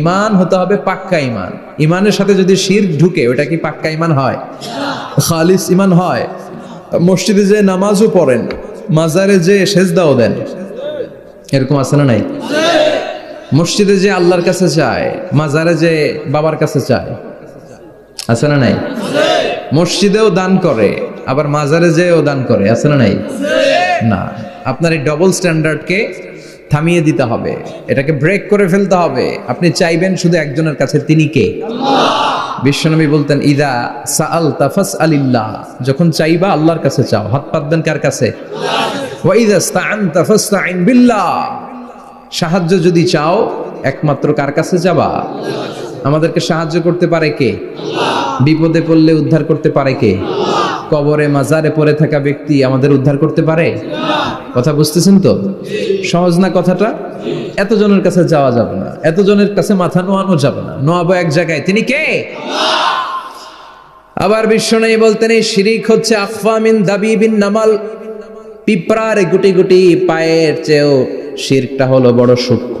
ইমান হতে হবে পাক্কা ইমান। ইমানের সাথে যদি শির ঢুকে, ওটা কি পাক্কা ইমান হয়? খালিস ইমান হয়। মসজিদে যে নামাজও পড়েন, মাজারে যে সেজদাও দেন, এরকম আছে না নাই? মসজিদে যে আল্লাহর কাছে চায় মাজারে যে বাবার কাছে চায় আছে না নাই? মসজিদেও দান করে, আবার মাজারে যেও দান করে, আছে না নাই? না। আপনার এই ডবল স্ট্যান্ডার্ডকে থামিয়ে দিতে হবে। এটাকে ব্রেক করে ফেলতে হবে। আপনি চাইবেন শুধু একজনের কাছে, তিনি কে? বিশ্বনবী বলতেন, ইদা সাআল তাফাস আলিল্লাহ যখন চাইবা আল্লাহর কাছে চাও। হাত পাতবেন কার কাছে? সাহায্য যদি চাও, একমাত্র কার কাছে যাবা? আমাদেরকে সাহায্য করতে পারে কে? বিপদে পড়লে উদ্ধার করতে পারে কে? কবরে, মাজারে পড়ে থাকা ব্যক্তি আমাদের উদ্ধার করতে পারে? কথা বুঝতেছেন তো? সহজ না কথাটা? এতজনের কাছে যাওয়া যাবে না, এতজনের কাছে মাথা নোয়ানো যাবে না। নোয়াবো এক জায়গায়, তিনি কে? আবার বিশ্ব নেই বলতেন, এই শিরিক হচ্ছে আফামিন দাবি বিন নামাল। পিঁপড়ার গুটি গুটি পায়ের চেয়েও শিরকটা হলো বড় সূক্ষ্ম।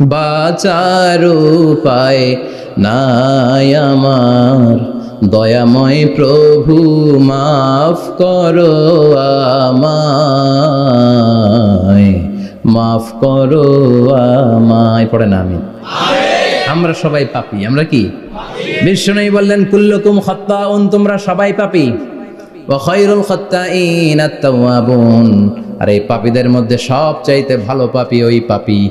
বাঁচার উপায় নাই আমার। দয়াময় প্রভু, মাফ করো আমায়। মাফ করো আমায়। পড়ে না আমি আমরা সবাই পাপি, আমরা কি? বিষ্ণু বললেন, কুল্লকুম খত্তাউন তোমরা সবাই পাপি। খৈরুল খত্তাইন আত্তাওয়াবুন। আর এই পাপীদের মধ্যে সব চাইতে ভালো পাপি ওই পাপি।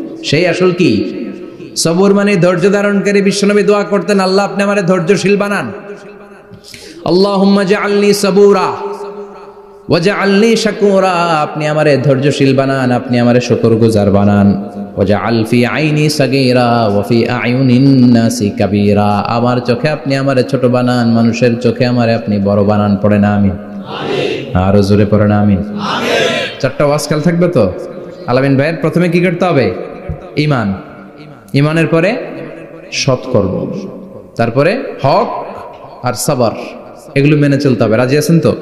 সেই আসল কি? সবুর মানে ধৈর্য ধারণকারী বিশ্বনবী দোয়া করতেন, আল্লাহ, আপনি আমারে ধৈর্যশীল বানান। শাকুরা, আপনি আমারে ধৈর্যশীল বানান, আপনি আমারে বানান। আইনি নাসি আমার চোখে আপনি আমারে ছোট বানান, মানুষের চোখে আমারে আপনি বড় বানান, পড়ে না, আমিন। আরও জোরে পড়ে না, আমিন। চারটা ওয়াজকাল থাকবে তো? আলামিন ভাইয়ের প্রথমে কি করতে হবে? ইমান। ইমানের পরে সৎকর্ম। তারপরে হক আর সাবার। এগুলো মেনে চলতে হবে। রাজি আছেন তো?